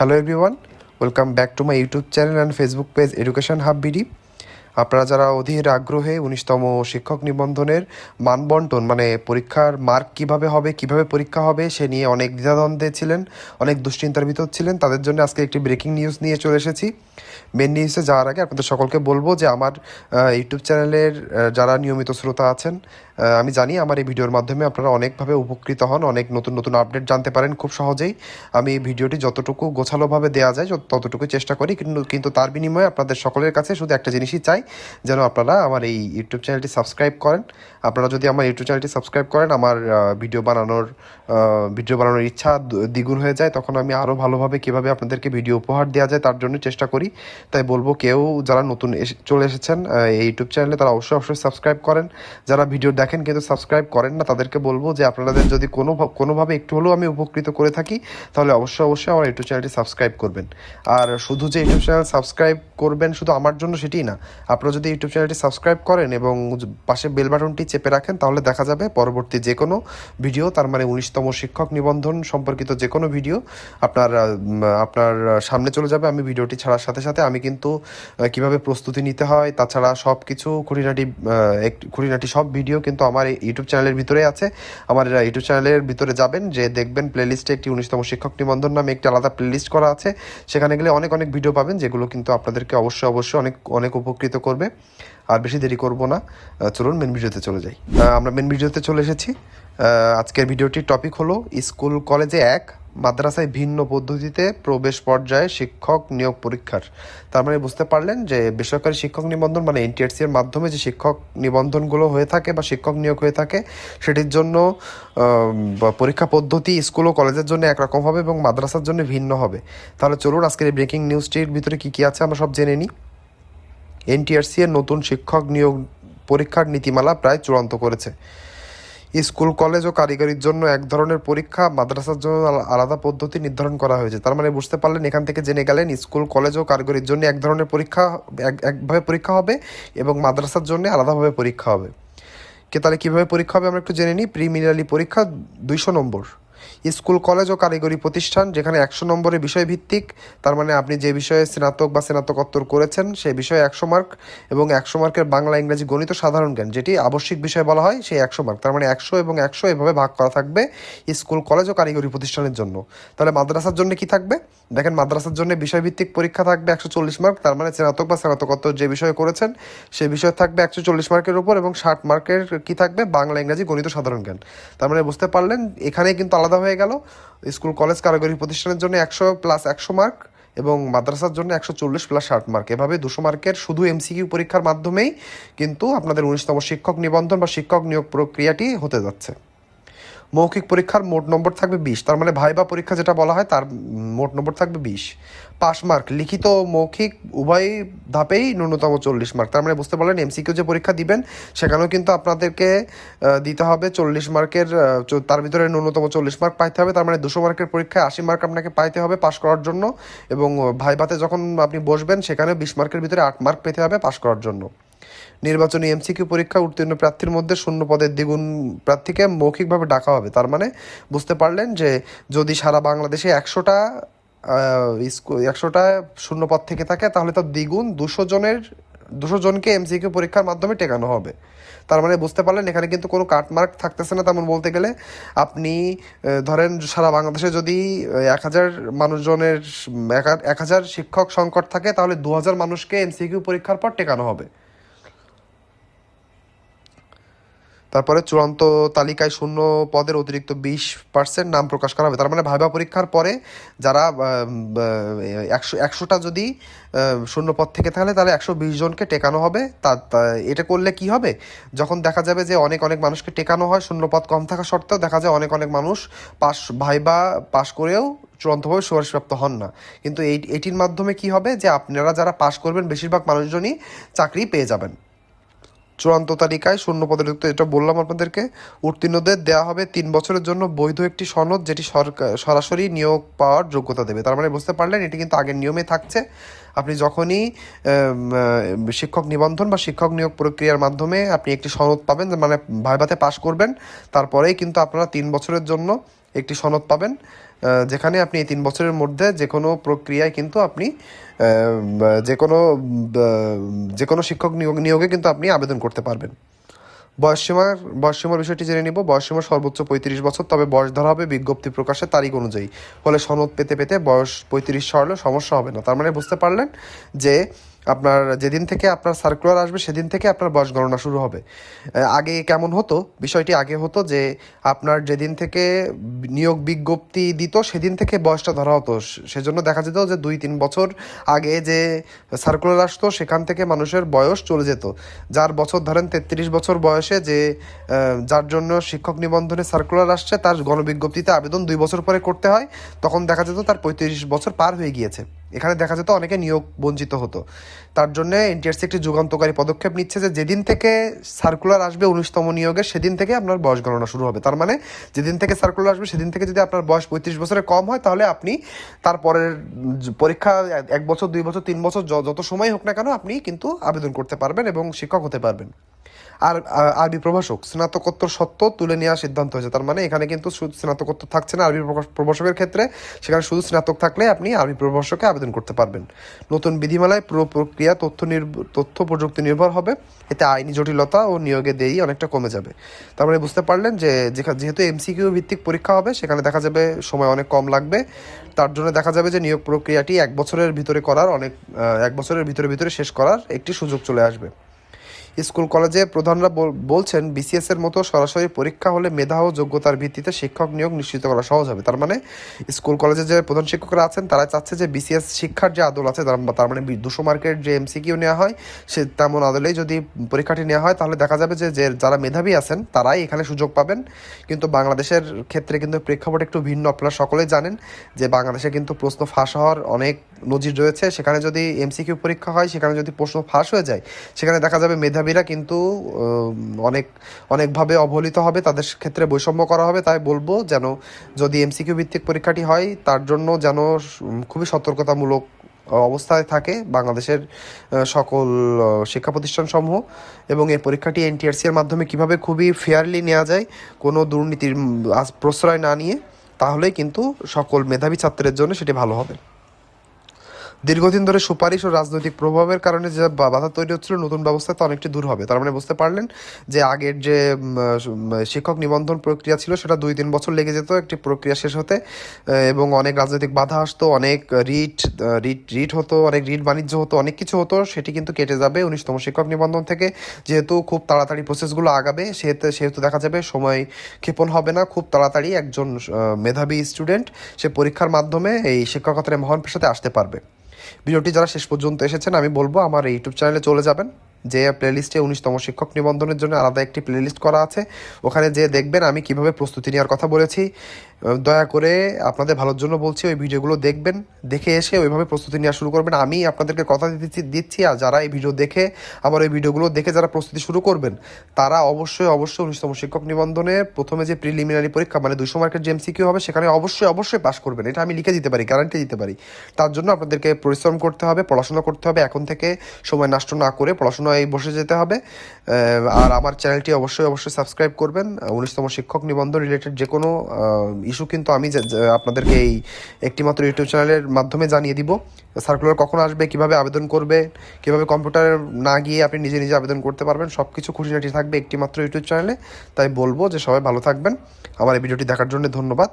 Hello everyone, welcome back to my YouTube channel and Facebook page Education Hub BD. আপনারা যারা অধীর আগ্রহে উনিশতম শিক্ষক নিবন্ধনের মানবন্টন মানে পরীক্ষার মার্ক কিভাবে হবে কিভাবে পরীক্ষা হবে সে নিয়ে অনেক দ্বিধাদ্বন্দ্বে ছিলেন অনেক দুশ্চিন্তার ভিতর ছিলেন তাদের জন্য আজকে একটি ব্রেকিং নিউজ নিয়ে চলে এসেছি মেন নিউজে যাওয়ার আগে আপনাদের সকলকে বলবো যে আমার ইউটিউব চ্যানেলের যারা নিয়মিত শ্রোতা আছেন আমি জানি আমার এই ভিডিওর মাধ্যমে আপনারা অনেকভাবে উপকৃত হন অনেক নতুন নতুন আপডেট জানতে পারেন খুব সহজেই আমি ভিডিওটি যতটুকু গোছালোভাবে দেওয়া যায় ততটুকু চেষ্টা করি কিন্তু তার বিনিময়ে আপনাদের সকলের কাছে শুধু একটা জিনিসই চাই চাই যেন আপনারা আমার এই ইউটিউব চ্যানেলটি সাবস্ক্রাইব করেন আপনারা যদি আমার ইউটিউব চ্যানেলটি সাবস্ক্রাইব করেন আমার ভিডিও বানানোর ভিডিও বানানোর ইচ্ছা দ্বিগুণ হয়ে যায় তখন আমি আরও ভালোভাবে কীভাবে আপনাদেরকে ভিডিও উপহার দেওয়া যায় তার জন্য চেষ্টা করি তাই বলবো কেউ যারা নতুন চলে এসেছেন এই ইউটিউব চ্যানেলে তারা অবশ্যই অবশ্যই সাবস্ক্রাইব করেন যারা ভিডিও দেখেন কিন্তু সাবস্ক্রাইব করেন না তাদেরকে বলবো যে আপনাদের যদি কোনো কোনোভাবে একটু হলেও আমি উপকৃত করে থাকি তাহলে অবশ্যই অবশ্যই আমার ইউটিউব চ্যানেলটি সাবস্ক্রাইব করবেন আর শুধু যে ইউটিউব চ্যানেল সাবস্ক্রাইব করবেন শুধু আমার জন্য সেটি না আপনারা যদি ইউটিউব চ্যানেলটি সাবস্ক্রাইব করেন এবং পাশে বেল বাটনটি চেপে রাখেন তাহলে দেখা যাবে পরবর্তী যে কোনো ভিডিও তার মানে উনিশতম শিক্ষক নিবন্ধন সম্পর্কিত যে কোনো ভিডিও আপনার আপনার সামনে চলে যাবে আমি ভিডিওটি ছাড়ার সাথে সাথে আমি কিন্তু কিভাবে প্রস্তুতি নিতে হয় তাছাড়া সব কিছু খুঁটিনাটি খুঁটিনাটি সব ভিডিও কিন্তু আমার ইউটিউব চ্যানেলের ভিতরে আছে আমার ইউটিউব চ্যানেলের ভিতরে যাবেন যে দেখবেন প্লেলিস্টে একটি উনিশতম শিক্ষক নিবন্ধন নামে একটি আলাদা প্লেলিস্ট করা আছে সেখানে গেলে অনেক অনেক ভিডিও পাবেন যেগুলো কিন্তু আপনাদেরকে অবশ্যই অবশ্যই অনেক অনেক উপকৃত করবে আর বেশি দেরি করব না চলুন মেন ভিডিওতে চলে যাই আমরা মেন ভিডিওতে চলে এসেছি আজকের ভিডিওটির টপিক হলো স্কুল কলেজে এক মাদ্রাসায় ভিন্ন পদ্ধতিতে প্রবেশ পর্যায়ে শিক্ষক নিয়োগ পরীক্ষার তার মানে বুঝতে পারলেন যে বেসরকারি শিক্ষক নিবন্ধন মানে এনটিআরসি e এর মাধ্যমে যে শিক্ষক নিবন্ধনগুলো হয়ে থাকে বা শিক্ষক নিয়োগ হয়ে থাকে সেটির জন্য পরীক্ষা পদ্ধতি স্কুল ও কলেজের জন্য একরকম হবে এবং মাদ্রাসার জন্য ভিন্ন হবে তাহলে চলুন আজকের এই ব্রেকিং নিউজটির ভিতরে কী কী আছে আমরা সব জেনে নিই এনটিআরসি এর নতুন শিক্ষক নিয়োগ পরীক্ষার নীতিমালা প্রায় চূড়ান্ত করেছে স্কুল কলেজ ও কারিগরির জন্য এক ধরনের পরীক্ষা মাদ্রাসার জন্য আলাদা পদ্ধতি নির্ধারণ করা হয়েছে তার মানে বুঝতে পারলেন এখান থেকে জেনে গেলেন স্কুল কলেজ ও কারিগরির জন্য এক ধরনের পরীক্ষা একভাবে পরীক্ষা হবে এবং মাদ্রাসার জন্য আলাদাভাবে পরীক্ষা হবে কে তাহলে কীভাবে পরীক্ষা হবে আমরা একটু জেনে নিই প্রিমিনারি পরীক্ষা দুইশো নম্বর স্কুল কলেজ ও কারিগরি প্রতিষ্ঠান যেখানে একশো নম্বরে বিষয়ভিত্তিক তার মানে আপনি যে বিষয়ে স্নাতক বা স্নাতকোত্তর করেছেন সেই বিষয়ে একশো মার্ক এবং একশো মার্কের বাংলা ইংরেজি গণিত সাধারণ জ্ঞান যেটি আবশ্যিক বিষয় বলা হয় সেই একশো মার্ক তার মানে একশো এবং একশো এভাবে ভাগ করা থাকবে স্কুল কলেজ ও কারিগরি প্রতিষ্ঠানের জন্য তাহলে মাদ্রাসার জন্য কি থাকবে দেখেন মাদ্রাসার জন্য বিষয়ভিত্তিক পরীক্ষা থাকবে একশো চল্লিশ মার্ক তার মানে স্নাতক বা স্নাতকোত্তর যে বিষয়ে করেছেন সেই বিষয় থাকবে একশো চল্লিশ মার্কের উপর এবং ষাট মার্কের কি থাকবে বাংলা ইংরাজি গণিত সাধারণ জ্ঞান তার মানে বুঝতে পারলেন এখানে কিন্তু আলাদা আলাদা হয়ে গেল স্কুল কলেজ কারিগরি প্রতিষ্ঠানের জন্য একশো প্লাস একশো মার্ক এবং মাদ্রাসার জন্য একশো চল্লিশ প্লাস ষাট মার্ক এভাবে দুশো মার্কের শুধু এমসিকিউ পরীক্ষার মাধ্যমেই কিন্তু আপনাদের উনিশতম শিক্ষক নিবন্ধন বা শিক্ষক নিয়োগ প্রক্রিয়াটি হতে যাচ্ছে মৌখিক পরীক্ষার মোট নম্বর থাকবে বিশ তার মানে ভাইবা পরীক্ষা যেটা বলা হয় তার মোট নম্বর থাকবে বিশ পাশ মার্ক লিখিত মৌখিক উভয় ধাপেই ন্যূনতম চল্লিশ মার্ক তার মানে বুঝতে পারলেন এমসিকিউ যে পরীক্ষা দিবেন সেখানেও কিন্তু আপনাদেরকে দিতে হবে চল্লিশ মার্কের তার ভিতরে ন্যূনতম চল্লিশ মার্ক পাইতে হবে তার মানে দুশো মার্কের পরীক্ষায় আশি মার্ক আপনাকে পাইতে হবে পাশ করার জন্য এবং ভাইবাতে যখন আপনি বসবেন সেখানে বিশ মার্কের ভিতরে আট মার্ক পেতে হবে পাশ করার জন্য নির্বাচনী এমসিকিউ পরীক্ষা উত্তীর্ণ প্রার্থীর মধ্যে শূন্য পদের দ্বিগুণ প্রার্থীকে মৌখিকভাবে ডাকা হবে তার মানে বুঝতে পারলেন যে যদি সারা বাংলাদেশে একশোটা একশোটা শূন্য পদ থেকে থাকে তাহলে তার দ্বিগুণ দুশো জনের দুশো জনকে এমসিকিউ পরীক্ষার মাধ্যমে টেকানো হবে তার মানে বুঝতে পারলেন এখানে কিন্তু কোনো কাটমার্ক থাকতেছে না তেমন বলতে গেলে আপনি ধরেন সারা বাংলাদেশে যদি এক হাজার মানুষজনের এক হাজার শিক্ষক সংকট থাকে তাহলে দু হাজার মানুষকে এমসিকিউ পরীক্ষার পর টেকানো হবে তারপরে চূড়ান্ত তালিকায় শূন্য পদের অতিরিক্ত বিশ পার্সেন্ট নাম প্রকাশ করা হবে তার মানে ভাইবা পরীক্ষার পরে যারা একশো একশোটা যদি শূন্য পদ থেকে থাকে তাহলে একশো বিশ জনকে টেকানো হবে তা এটা করলে কি হবে যখন দেখা যাবে যে অনেক অনেক মানুষকে টেকানো হয় শূন্য পদ কম থাকা সত্ত্বেও দেখা যায় অনেক অনেক মানুষ পাশ ভাইবা পাশ করেও চূড়ান্তভাবে সুপারিশপ্রাপ্ত হন না কিন্তু এই এটির মাধ্যমে কি হবে যে আপনারা যারা পাশ করবেন বেশিরভাগ মানুষজনই চাকরি পেয়ে যাবেন চূড়ান্ত তালিকায় শূন্য পদে যুক্ত এটা বললাম আপনাদেরকে উত্তীর্ণদের দেওয়া হবে তিন বছরের জন্য বৈধ একটি সনদ যেটি সরকার সরাসরি নিয়োগ পাওয়ার যোগ্যতা দেবে তার মানে বুঝতে পারলেন এটি কিন্তু আগের নিয়মে থাকছে আপনি যখনই শিক্ষক নিবন্ধন বা শিক্ষক নিয়োগ প্রক্রিয়ার মাধ্যমে আপনি একটি সনদ পাবেন মানে ভাইভাতে পাশ করবেন তারপরেই কিন্তু আপনারা তিন বছরের জন্য একটি সনদ পাবেন যেখানে আপনি এই তিন বছরের মধ্যে যে কোনো প্রক্রিয়ায় কিন্তু আপনি যে কোনো যে কোনো শিক্ষক নিয়োগ নিয়োগে কিন্তু আপনি আবেদন করতে পারবেন বয়সীমার বয়সীমার বিষয়টি জেনে নিব বয়সীমা সর্বোচ্চ পঁয়ত্রিশ বছর তবে বয়স ধরা হবে বিজ্ঞপ্তি প্রকাশের তারিখ অনুযায়ী ফলে সনদ পেতে পেতে বয়স পঁয়ত্রিশ সরলে সমস্যা হবে না তার মানে বুঝতে পারলেন যে আপনার যেদিন থেকে আপনার সার্কুলার আসবে সেদিন থেকে আপনার বয়স গণনা শুরু হবে আগে কেমন হতো বিষয়টি আগে হতো যে আপনার যেদিন থেকে নিয়োগ বিজ্ঞপ্তি দিত সেদিন থেকে বয়সটা ধরা হতো সেজন্য দেখা যেত যে দুই তিন বছর আগে যে সার্কুলার আসতো সেখান থেকে মানুষের বয়স চলে যেত যার বছর ধরেন তেত্রিশ বছর বয়সে যে যার জন্য শিক্ষক নিবন্ধনে সার্কুলার আসছে তার গণবিজ্ঞপ্তিতে আবেদন দুই বছর পরে করতে হয় তখন দেখা যেত তার পঁয়ত্রিশ বছর পার হয়ে গিয়েছে এখানে দেখা যেত অনেকে নিয়োগ বঞ্চিত হতো তার জন্য এনটিআরসি একটি যুগান্তকারী পদক্ষেপ নিচ্ছে যে যেদিন থেকে সার্কুলার আসবে উনিশতম নিয়োগের সেদিন থেকে আপনার বয়স গণনা শুরু হবে তার মানে যেদিন থেকে সার্কুলার আসবে সেদিন থেকে যদি আপনার বয়স পঁয়ত্রিশ বছরে কম হয় তাহলে আপনি তারপরের পরীক্ষা এক বছর দুই বছর তিন বছর যত সময় হোক না কেন আপনি কিন্তু আবেদন করতে পারবেন এবং শিক্ষক হতে পারবেন আর আরবি প্রভাষক স্নাতকোত্তর সত্ত্ব তুলে নেওয়ার সিদ্ধান্ত হয়েছে তার মানে এখানে কিন্তু শুধু স্নাতকোত্তর থাকছে না আরবি প্রভাষকের ক্ষেত্রে সেখানে শুধু স্নাতক থাকলে আপনি আরবি প্রভাষকে আবেদন করতে পারবেন নতুন বিধিমালায় পুরো প্রক্রিয়া তথ্য নির্ভর তথ্য প্রযুক্তি নির্ভর হবে এতে আইনি জটিলতা ও নিয়োগে দেরি অনেকটা কমে যাবে তারপরে মানে বুঝতে পারলেন যে যেহেতু এমসিকিউ ভিত্তিক পরীক্ষা হবে সেখানে দেখা যাবে সময় অনেক কম লাগবে তার জন্য দেখা যাবে যে নিয়োগ প্রক্রিয়াটি এক বছরের ভিতরে করার অনেক এক বছরের ভিতরে ভিতরে শেষ করার একটি সুযোগ চলে আসবে স্কুল কলেজে প্রধানরা বলছেন বিসিএস এর মতো সরাসরি পরীক্ষা হলে মেধা ও যোগ্যতার ভিত্তিতে শিক্ষক নিয়োগ নিশ্চিত করা সহজ হবে তার মানে স্কুল কলেজে যে প্রধান শিক্ষকরা আছেন তারা চাচ্ছে যে বিসিএস শিক্ষার যে আদল আছে তার মানে দুশো মার্কের যে এমসিকিউ নেওয়া হয় সে তেমন আদলেই যদি পরীক্ষাটি নেওয়া হয় তাহলে দেখা যাবে যে যারা মেধাবী আছেন তারাই এখানে সুযোগ পাবেন কিন্তু বাংলাদেশের ক্ষেত্রে কিন্তু প্রেক্ষাপট একটু ভিন্ন আপনারা সকলেই জানেন যে বাংলাদেশে কিন্তু প্রশ্ন ফাঁস হওয়ার অনেক নজির রয়েছে সেখানে যদি এমসিকিউ পরীক্ষা হয় সেখানে যদি প্রশ্ন ফাঁস হয়ে যায় সেখানে দেখা যাবে মেধাবী কর্মীরা কিন্তু অনেক অনেকভাবে অবহেলিত হবে তাদের ক্ষেত্রে বৈষম্য করা হবে তাই বলবো যেন যদি এমসিকিউ ভিত্তিক পরীক্ষাটি হয় তার জন্য যেন খুবই সতর্কতামূলক অবস্থায় থাকে বাংলাদেশের সকল শিক্ষা প্রতিষ্ঠানসমূহ এবং এই পরীক্ষাটি এনটিআরসি এর মাধ্যমে কিভাবে খুবই ফেয়ারলি নেওয়া যায় কোনো দুর্নীতির প্রশ্রয় না নিয়ে তাহলেই কিন্তু সকল মেধাবী ছাত্রের জন্য সেটি ভালো হবে দীর্ঘদিন ধরে সুপারিশ ও রাজনৈতিক প্রভাবের কারণে যে বাধা তৈরি হচ্ছিল নতুন ব্যবস্থা তো অনেকটি দূর হবে তার মানে বুঝতে পারলেন যে আগের যে শিক্ষক নিবন্ধন প্রক্রিয়া ছিল সেটা দুই তিন বছর লেগে যেত একটি প্রক্রিয়া শেষ হতে এবং অনেক রাজনৈতিক বাধা আসতো অনেক রিট রিট রিট হতো অনেক রিট বাণিজ্য হতো অনেক কিছু হতো সেটি কিন্তু কেটে যাবে উনিশতম শিক্ষক নিবন্ধন থেকে যেহেতু খুব তাড়াতাড়ি প্রসেসগুলো আগাবে সেহেতু সেহেতু দেখা যাবে সময় ক্ষেপণ হবে না খুব তাড়াতাড়ি একজন মেধাবী স্টুডেন্ট সে পরীক্ষার মাধ্যমে এই শিক্ষকতার মহান পেশাতে আসতে পারবে ভিডিওটি যারা শেষ পর্যন্ত এসেছেন আমি বলবো আমার ইউটিউব চ্যানেলে চলে যাবেন যে প্লেলিস্টে উনিশতম শিক্ষক নিবন্ধনের জন্য আলাদা একটি প্লেলিস্ট করা আছে ওখানে যে দেখবেন আমি কিভাবে প্রস্তুতি নেওয়ার কথা বলেছি দয়া করে আপনাদের ভালোর জন্য বলছি ওই ভিডিওগুলো দেখবেন দেখে এসে ওইভাবে প্রস্তুতি নেওয়া শুরু করবেন আমি আপনাদেরকে কথা দিচ্ছি দিচ্ছি আর যারা এই ভিডিও দেখে আমার ওই ভিডিওগুলো দেখে যারা প্রস্তুতি শুরু করবেন তারা অবশ্যই অবশ্যই উনিশতম শিক্ষক নিবন্ধনে প্রথমে যে প্রিলিমিনারি পরীক্ষা মানে দুশো মার্কের যে কিউ হবে সেখানে অবশ্যই অবশ্যই পাস করবেন এটা আমি লিখে দিতে পারি গ্যারান্টি দিতে পারি তার জন্য আপনাদেরকে পরিশ্রম করতে হবে পড়াশোনা করতে হবে এখন থেকে সময় নষ্ট না করে পড়াশোনা এই বসে যেতে হবে আর আমার চ্যানেলটি অবশ্যই অবশ্যই সাবস্ক্রাইব করবেন উনিশতম শিক্ষক নিবন্ধ রিলেটেড যে কোনো ইস্যু কিন্তু আমি আপনাদেরকে এই একটিমাত্র ইউটিউব চ্যানেলের মাধ্যমে জানিয়ে দিব সার্কুলার কখন আসবে কিভাবে আবেদন করবে কিভাবে কম্পিউটারে না গিয়ে আপনি নিজে নিজে আবেদন করতে পারবেন সব কিছু খুঁটিনাটি থাকবে একটিমাত্র ইউটিউব চ্যানেলে তাই বলবো যে সবাই ভালো থাকবেন আমার এই ভিডিওটি দেখার জন্য ধন্যবাদ